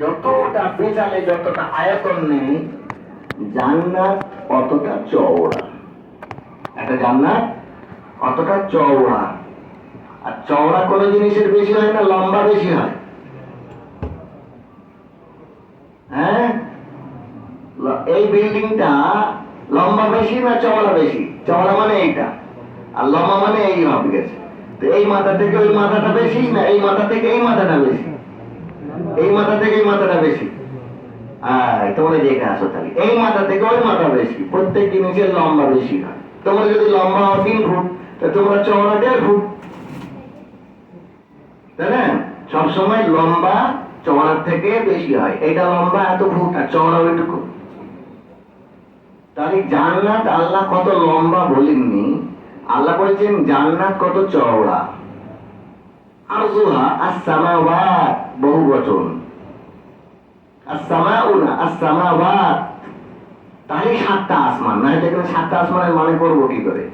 যতটা যতটা আয়তন নেই, জান্নাত অতটা চওড়া। একটা জান্নাত অতটা চওড়া। আর চওড়া জিনিসের বেশি হয় না, লম্বা বেশি হয়। হ্যাঁ? এই বিল্ডিংটা লম্বা বেশি না চওড়া বেশি? চওড়া মানে এইটা। আর লম্বা মানে এই হবে গেছে। তো এই মাথা থেকে ওই মাথাটা বেশি না এই মাথা থেকে এই মাথাটা বেশি? এই মাথা থেকে এই মাথাটা বেশি। হ্যাঁ তোমরা দেখে আসো তাহলে এই মাথা থেকে ওই মাথা বেশি। প্রত্যেক জিনিসের লম্বা বেশি হয়। তোমরা যদি লম্বা হও তিন ফুট, তা তোমরা চওড়া দেড় ফুট। তাই না? সবসময় লম্বা চওড়ার থেকে বেশি হয়। এটা লম্বা, এত ফুট, আর চওড়া ওইটুকু তাহলে জান্নাত আল্লাহ কত লম্বা বলেননি? আল্লাহ বলছেন, জান্নাত কত চওড়া? বহু বচন তাহলে সাতটা আসমান, না এটা সাতটা আসমানের মানে করব কি করে?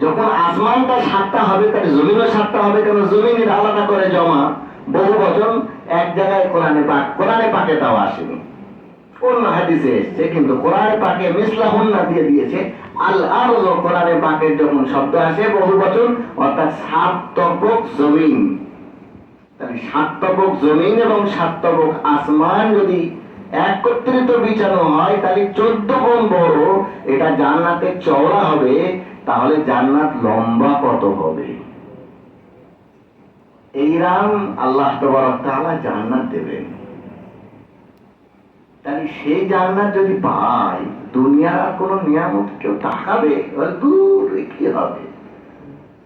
যখন আসমানটা সাতটা হবে, তাহলে জমিনও সাতটা হবে, কেন জমিনের আলাদা করে জমা বহু বচন এক জায়গায় কোরআনে পাক, কোরআনে পাকে তাও আসেনি। হাদিসে এসছে কিন্তু পাকে দিয়ে দিয়েছে। কোরআনে পাকের যখন শব্দ আসে বহু বচন, অর্থাৎ জমিন। তাহলে জমিন এবং আসমান যদি একত্রিত বিছানো হয়, তাহলে চোদ্দ গুণ বড়। এটা জান্নাতের চওড়া হবে, তাহলে জান্নাত লম্বা কত হবে? এইরাম আল্লাহ তবারক তাআলা জান্নাত দেবেন। তাহলে সেই জান্নাত যদি পাই, দুনিয়ার আর কোনো নিয়ামত কেউ তাকাবে? দূর কি হবে?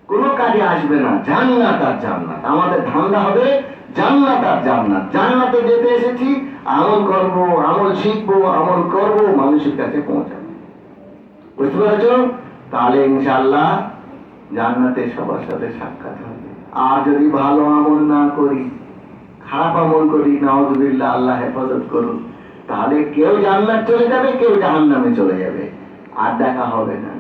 কোনো কাজে আসবে না, জান্নাত আর জান্নাত। আমাদের ধান্দা হবে জান্নাত আর জান্নাত। জান্নাতে যেতে এসেছি, আমল করব, আমল শিখব, আমল করব, মানুষের কাছে পৌঁছাবো। বুঝতে পেরেছ? তাহলে ইনশাআল্লাহ জান্নাতে সবার সাথে সাক্ষাৎ হবে। আর যদি ভালো আমল না করি, খারাপ আমল করি, নাউজুবিল্লাহ, আল্লাহ হেফাজত করুন। তাহলে কেউ জান্নাত চলে যাবে, কেউ জাহান নামে চলে যাবে। আর দেখা হবে না।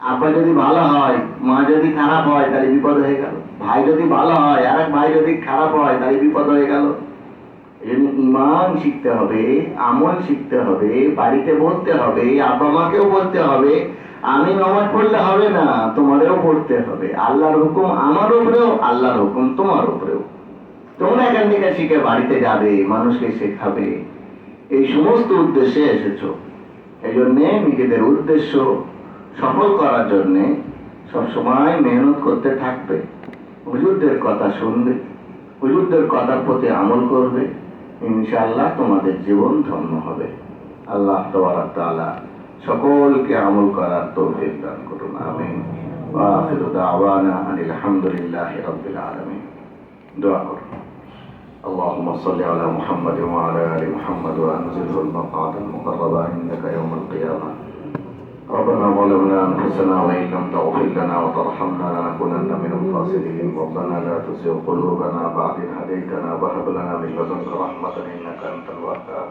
আব্বা যদি ভালো হয়, মা যদি খারাপ হয়, তাহলে বিপদ হয়ে গেল। ভাই যদি ভালো হয় আর এক ভাই যদি খারাপ হয়, তাহলে বিপদ হয়ে গেল। এজন্য ইমান শিখতে হবে, আমল শিখতে হবে, বাড়িতে বলতে হবে আব্বা মাকেও বলতে হবে, আমি নামাজ পড়লে হবে না তোমাদেরও পড়তে হবে। আল্লাহর হুকুম আমার উপরেও, আল্লাহর হুকুম তোমার উপরেও। তোমরা এখান থেকে শিখে বাড়িতে যাবে, মানুষকে শেখাবে। এই সমস্ত উদ্দেশ্যে এসেছ। এই জন্যে নিজেদের উদ্দেশ্য সফল করার জন্যে সবসময় মেহনত করতে থাকবে। হুজুরদের কথা শুনবে, হুজুরদের কথার প্রতি আমল করবে। ইনশাআল্লাহ তোমাদের জীবন ধন্য হবে। আল্লাহ তাআলা সকলকে আমল করার তৌফিক দান করুন, আমিন। ওয়া আখিরু দাওয়ানা আনিল হামদুলিল্লাহি রাব্বিল আলামিন। দোয়া করুন। اللهم صل على محمد وعلى آل محمد وأنزله المقعد المقرب عندك يوم القيامة. ربنا ظلمنا أنفسنا وإن لم تغفر لنا وترحمنا لنكونن من الخاسرين. ربنا لا تزغ قلوبنا بعد إذ هديتنا وهب لنا من لدنك رحمة إنك أنت الوهاب.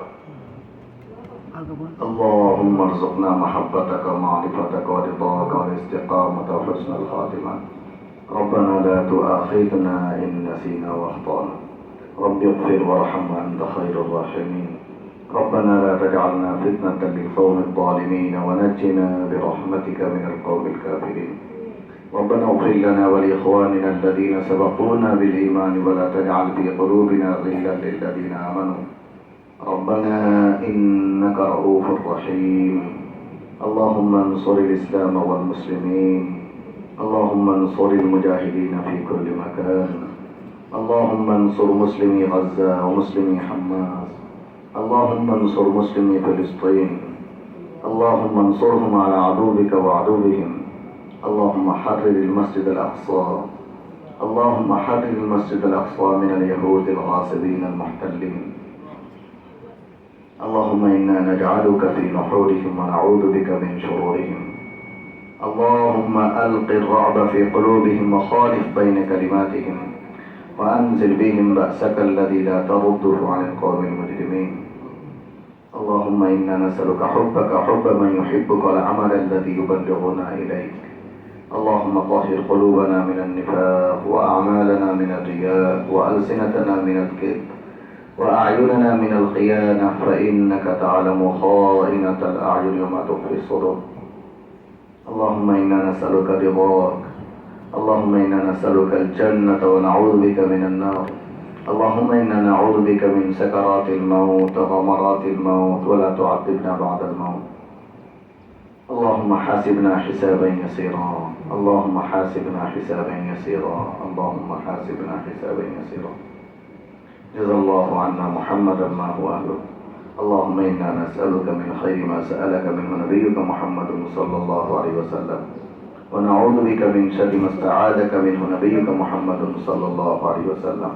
اللهم ارزقنا محبتك ومعرفتك ورضاك والاستقامة وحسن الخاتمة. ربنا لا تؤاخذنا إن نسينا وأخطأنا. رب اغفر وارحم وأنت خير الراحمين. ربنا لا تجعلنا فتنة للقوم الظالمين ونجنا برحمتك من القوم الكافرين. ربنا اغفر لنا ولإخواننا الذين سبقونا بالإيمان ولا تجعل في قلوبنا غلا للذين آمنوا. ربنا إنك رؤوف رحيم. اللهم انصر الإسلام والمسلمين. اللهم انصر المجاهدين في كل مكان. اللهم انصر مسلمي غزة ومسلمي حماس. اللهم انصر مسلمي فلسطين. اللهم انصرهم على عدوك وعدوهم. اللهم حرر المسجد الأقصى. اللهم حرر المسجد الأقصى من اليهود الغاصبين المحتلين. اللهم إنا نجعلك في نحورهم ونعوذ بك من شرورهم. اللهم ألق الرعب في قلوبهم وخالف بين كلماتهم. وأنزل بهم بأسك الذي لا ترده عن القوم المجرمين. اللهم إنا نسألك حبك حب من يحبك والعمل الذي يبلغنا إليك. اللهم طهر قلوبنا من النفاق وأعمالنا الرياء وألسنتنا من الكذب وأعيننا من الخيانة فإنك تعلم خائنة الأعين وما تخفي الصدور. اللهم إنا نسألك رضاك اللهم إنا نسألك الجنة ونعوذ بك من النار. اللهم إنا نعوذ بك من سكرات الموت وغمرات الموت ولا تعذبنا بعد الموت. اللهم حاسبنا حسابا يسيرا. اللهم حاسبنا حسابا يسيرا. اللهم حاسبنا حسابا يسيرا. جزا الله عنا محمدا ما هو أهله. اللهم إنا نسألك من خير ما سألك منه نبيك محمد صلى الله عليه وسلم. ونعوذ بك من شر ما استعاذك منه نبيك محمد صلى الله عليه وسلم.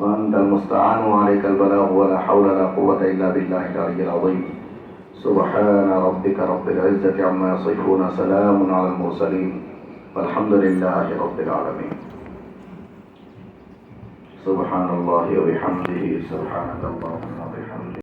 وأنت المستعان وعليك البلاغ ولا حول ولا قوة إلا بالله العلي العظيم. سبحان ربك رب العزة عما يصفون سلام على المرسلين. والحمد لله رب العالمين. سبحان الله وبحمده سبحانك اللهم وبحمدك.